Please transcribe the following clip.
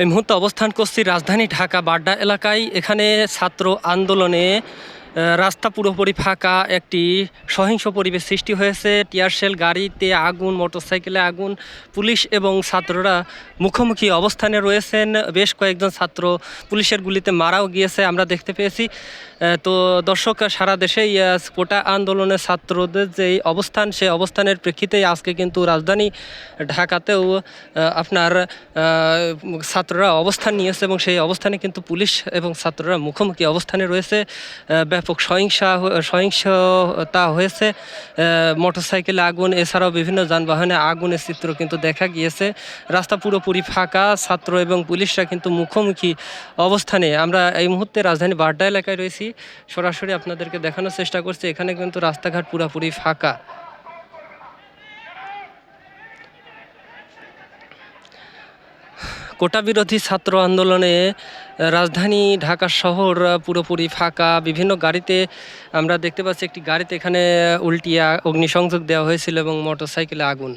এই মুহূর্তে অবস্থান করছি রাজধানী ঢাকা বাড্ডা এলাকায়। এখানে ছাত্র আন্দোলনে রাস্তা পুরোপুরি ফাঁকা, একটি সহিংস পরিবেশ সৃষ্টি হয়েছে। টিয়ারশেল গাড়িতে আগুন, মোটরসাইকেলে আগুন, পুলিশ এবং ছাত্ররা মুখোমুখি অবস্থানে রয়েছেন। বেশ কয়েকজন ছাত্র পুলিশের গুলিতে মারাও গিয়েছে, আমরা দেখতে পেয়েছি। তো দর্শক, সারা দেশেই কোটা আন্দোলনের ছাত্রদের যে অবস্থান, সেই অবস্থানের প্রেক্ষিতে আজকে কিন্তু রাজধানী ঢাকাতেও আপনার ছাত্ররা অবস্থান নিয়েছে এবং সেই অবস্থানে কিন্তু পুলিশ এবং ছাত্ররা মুখোমুখি অবস্থানে রয়েছে। ব্যাপক সহিংসা সহিংসতা হয়েছে। মোটরসাইকেলে আগুন, এছাড়াও বিভিন্ন যানবাহনে আগুনের চিত্র কিন্তু দেখা গিয়েছে। রাস্তা পুরোপুরি ফাঁকা, ছাত্র এবং পুলিশরা কিন্তু মুখোমুখি অবস্থানে। আমরা এই মুহূর্তে রাজধানী বাড্ডা এলাকায় রয়েছি। সরাসরি আপনাদেরকে দেখানোর চেষ্টা করছি। এখানে কিন্তু রাস্তাঘাট পুরোপুরি ফাঁকা। কোটা বিরোধী ছাত্র আন্দোলনে রাজধানী ঢাকা শহর পুরোপুরি ফাঁকা। বিভিন্ন গাড়িতে আমরা দেখতে পাচ্ছি, একটি গাড়িতে এখানে উল্টিয়া অগ্নিসংযোগ দেওয়া হয়েছিল এবং মোটরসাইকেলে আগুন।